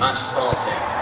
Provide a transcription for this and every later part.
match starting.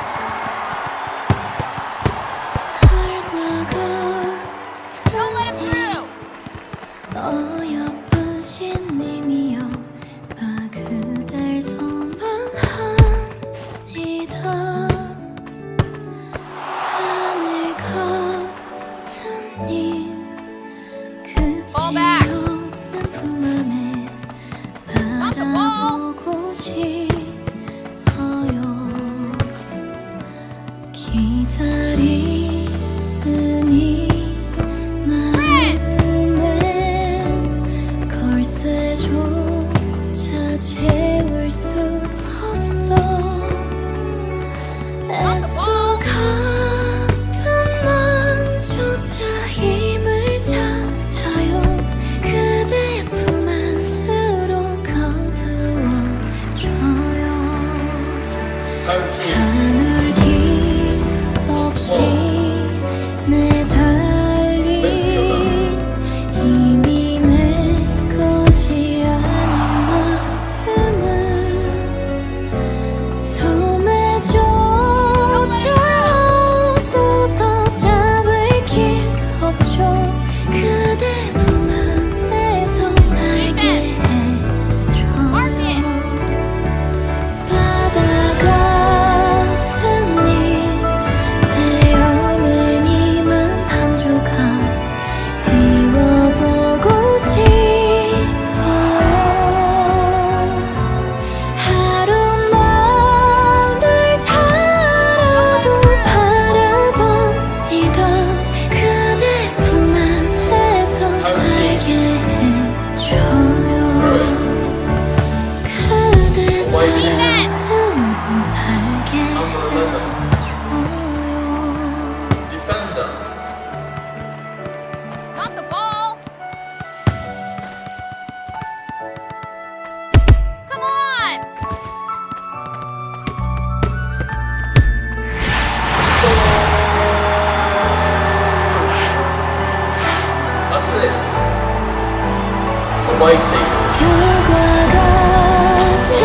화이팅! 별과 같은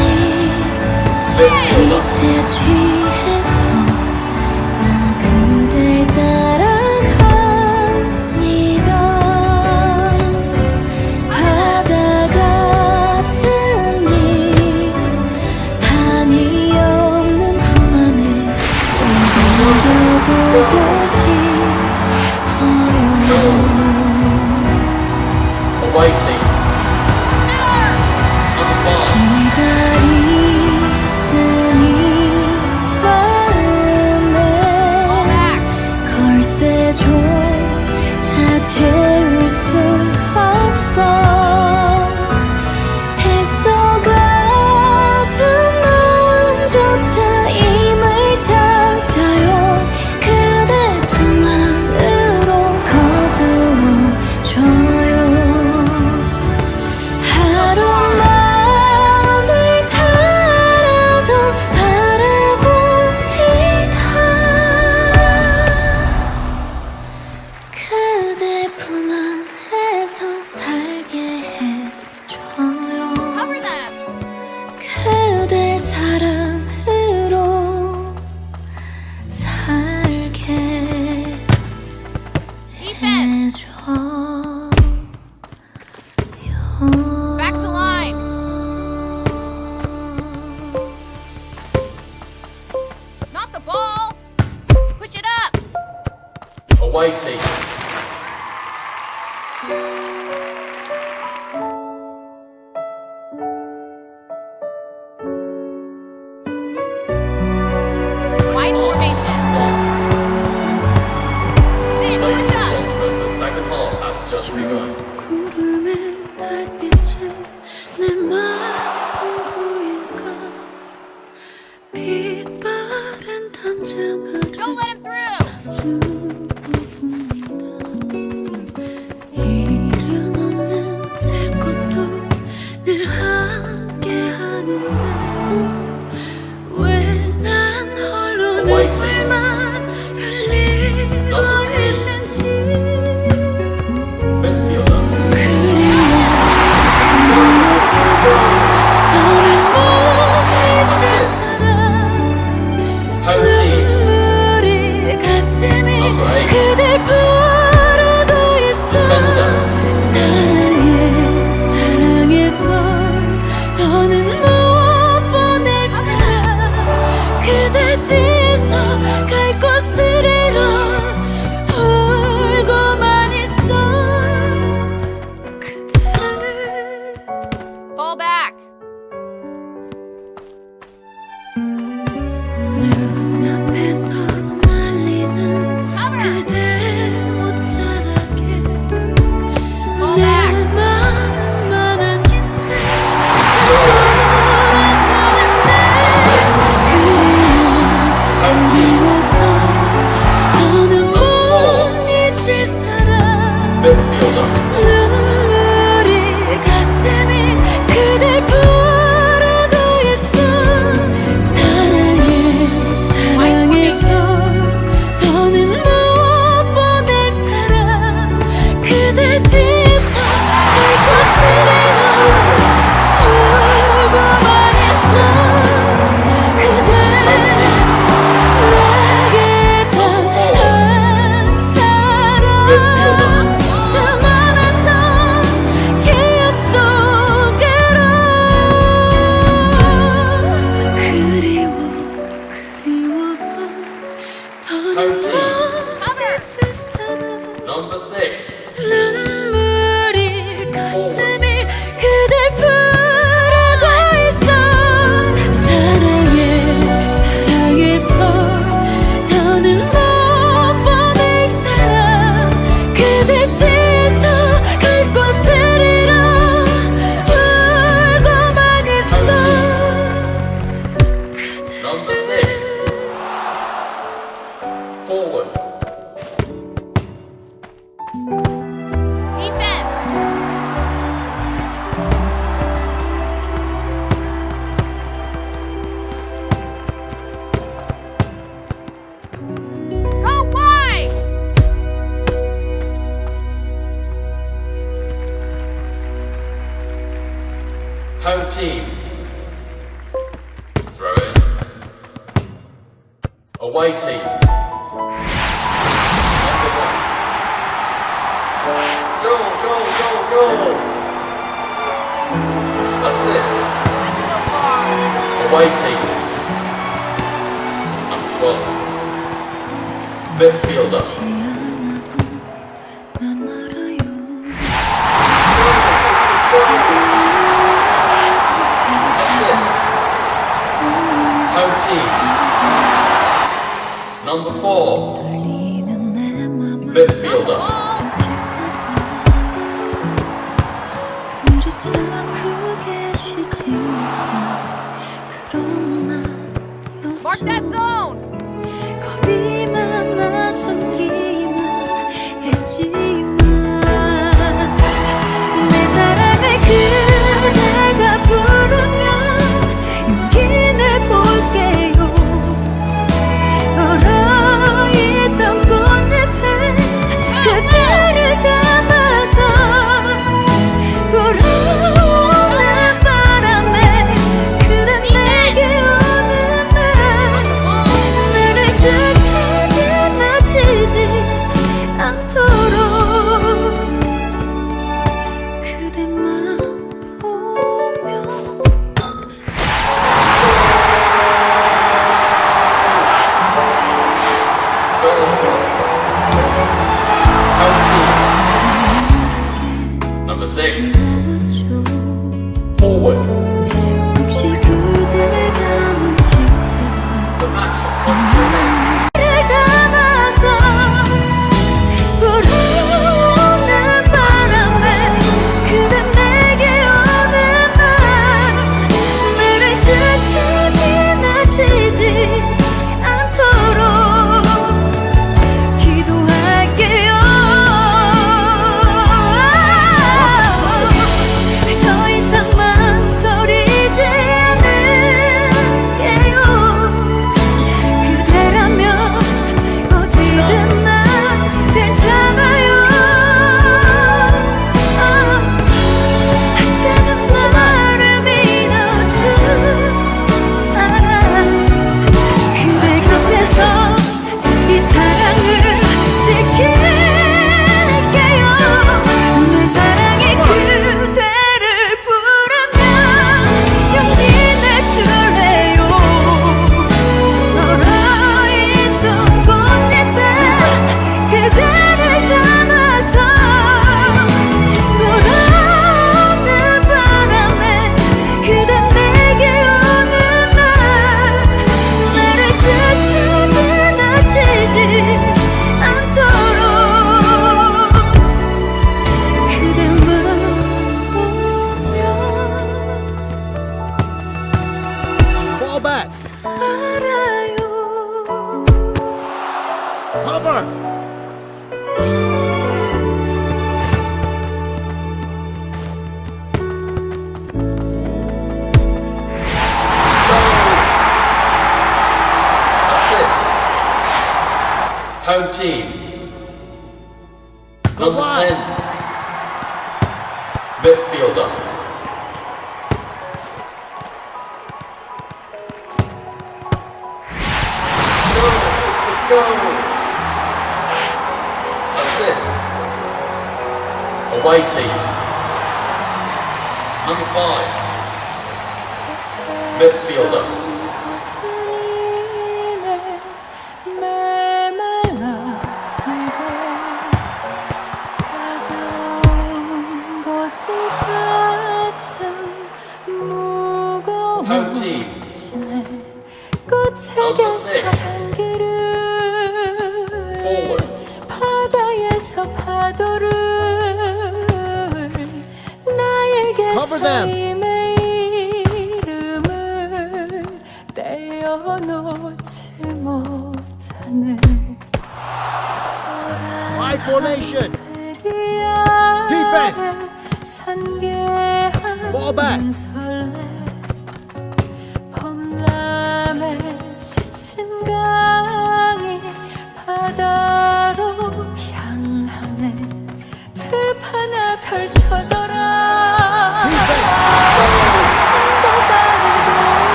이 네, 빛의 주 waiting. team, number 12. Midfielder. Number four. Order! Home team. Number 10. 18. Number 5. Midfielder. 현지 꽃에게서 한 그릇 바다에서 파도를 Cover them. My formation. Defense. Fall back.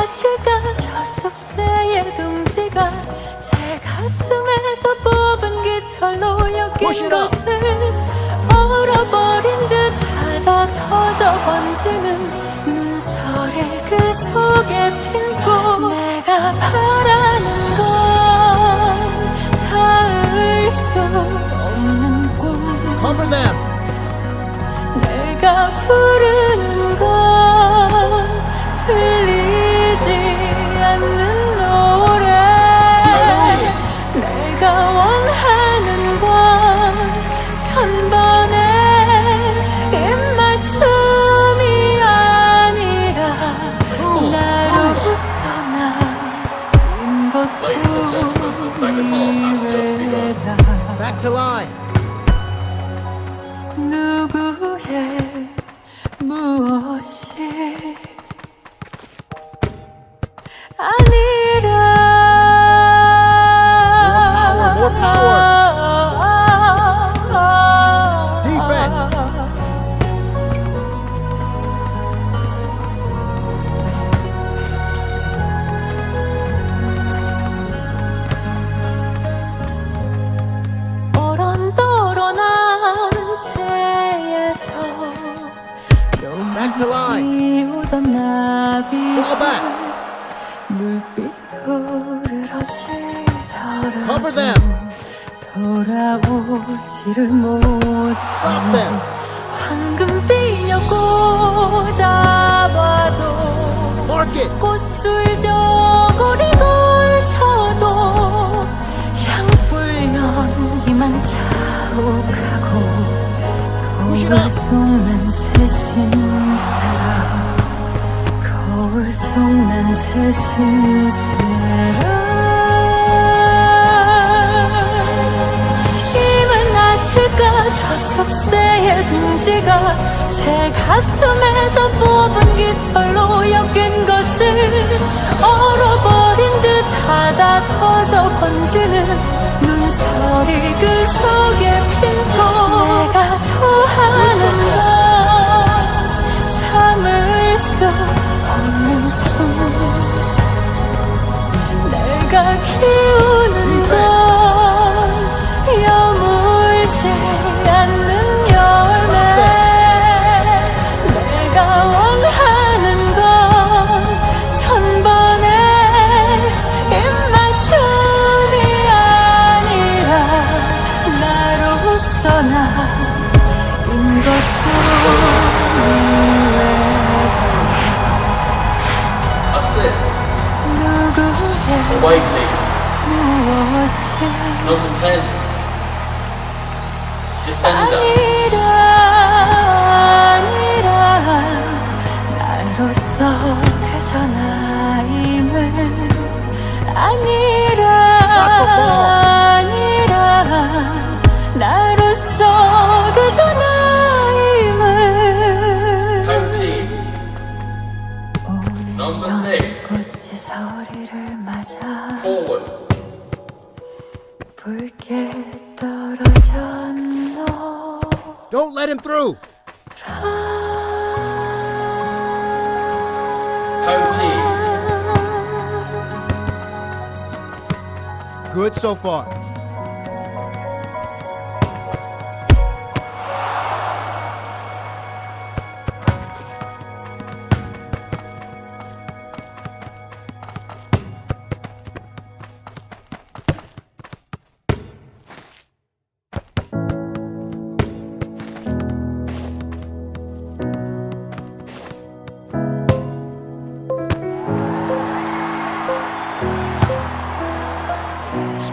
아실까 저 숲새의 둥지가 제 가슴에서 뽑은 깃털로 엮인. 것을 얼어버린 듯하다 터져 번지는 눈설이 그 속에 핀 꽃 내가 바라는 건 닿을 수 없는 꿈. 내가 부르는 건 들리지 않는 노래 내가 원하는 건 천번의 입맞춤이 아니라 나로서 나인 begun. 것뿐이외다 Back to line. 속난 새신사라 힘은 아실까? 저 숲새의 둥지가 제 가슴에서 뽑은 깃털로 엮인 것을 얼어버린 듯 하다 터져 번지는 눈설이 그 속에 핀고 내가 토하는 건 참을 수 내가 키우는 건 누구의 Away team. 무엇이 Number 10. Defender. 꽃이 서리를 맞아 Forward. 붉게 떨어졌노 Don't let him through. Team. Good so far.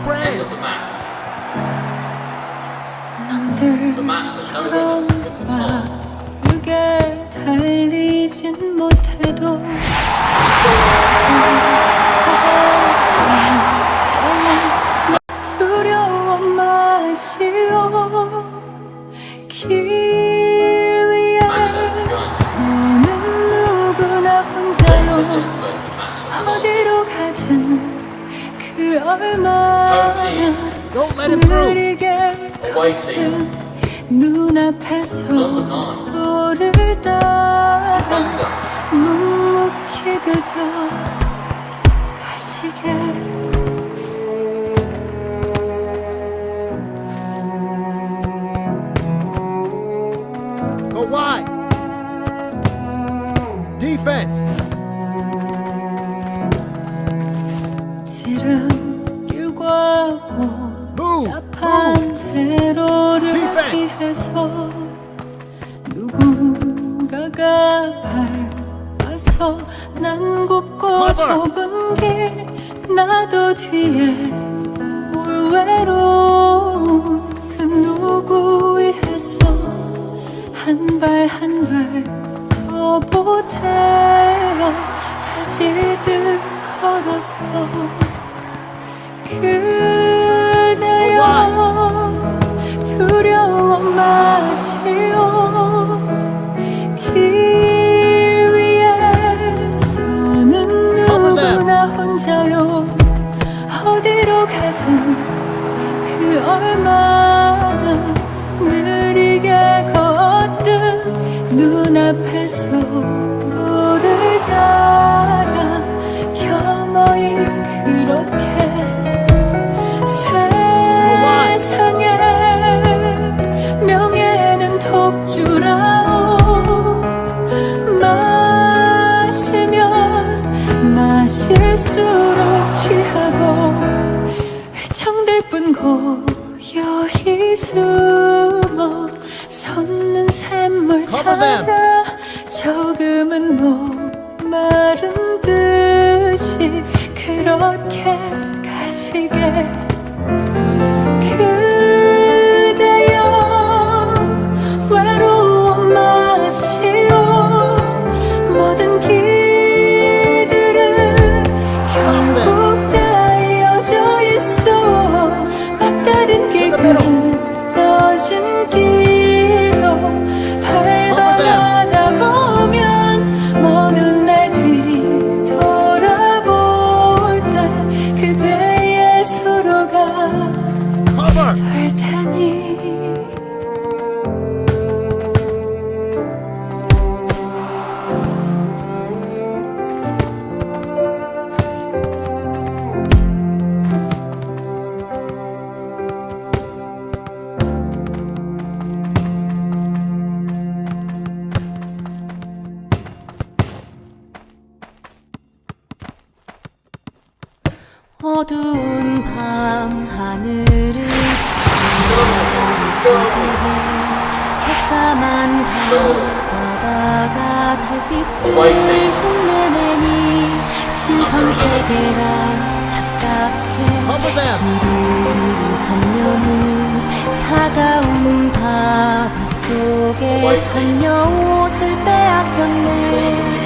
No 남들처럼. 빠르게 달리진 못해도 얼마나. 느리게. 걷든 눈앞에서 Bangla. 묵묵히 그저 가시게 Cover them. 속에 선녀 옷을 빼앗겼네.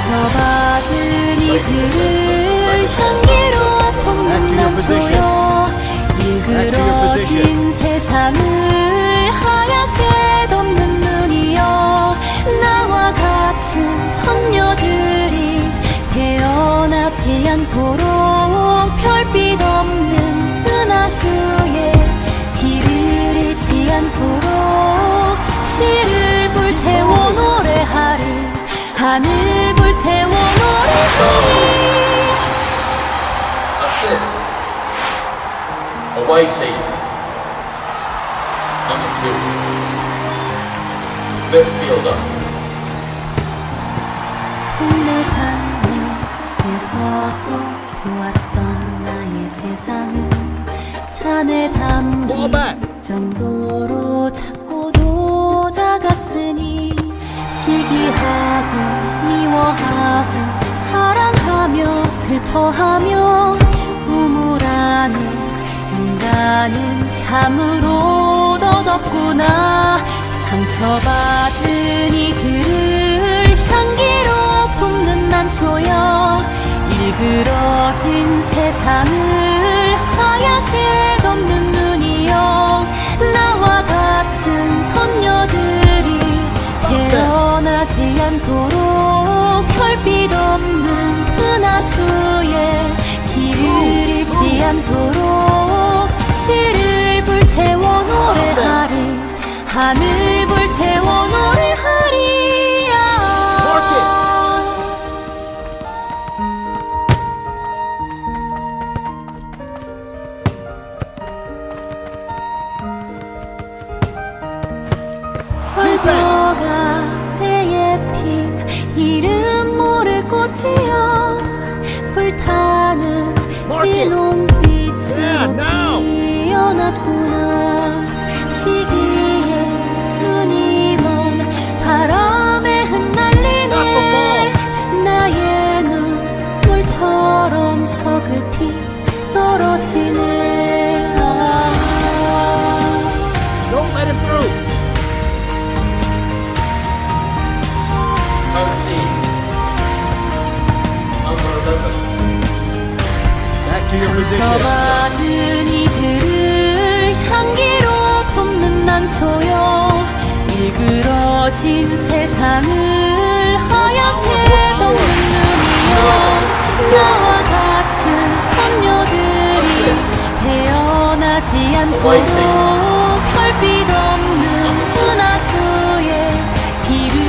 상처받은 이들을 향기로 Back to your 봄는 position. 남소여 Back to your 일그러진. 세상을 하얗게 덮는 눈이여 나와 같은 선녀들이 태어나지 않도록 도록 씨를 불태워 노래하리 하늘 불태워 노래하리. Away team. Number two. Midfielder. 홍매산에 서서 보았던 나의 세상은 잔에 담긴 Ball back. 정도로 작 시기하고 미워하고 사랑하며 슬퍼하며 우물 안에 인간은 참으로 더덥구나. 상처받은 이들을 향기로 품는 난초여 일그러진 세상을 하얗게 덮는 눈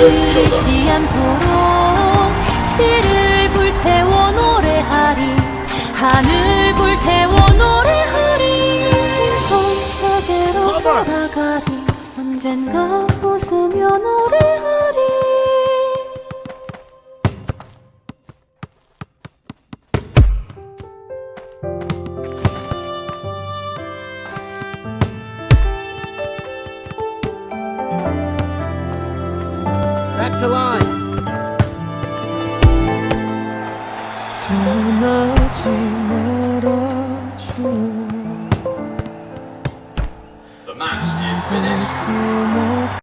없는 은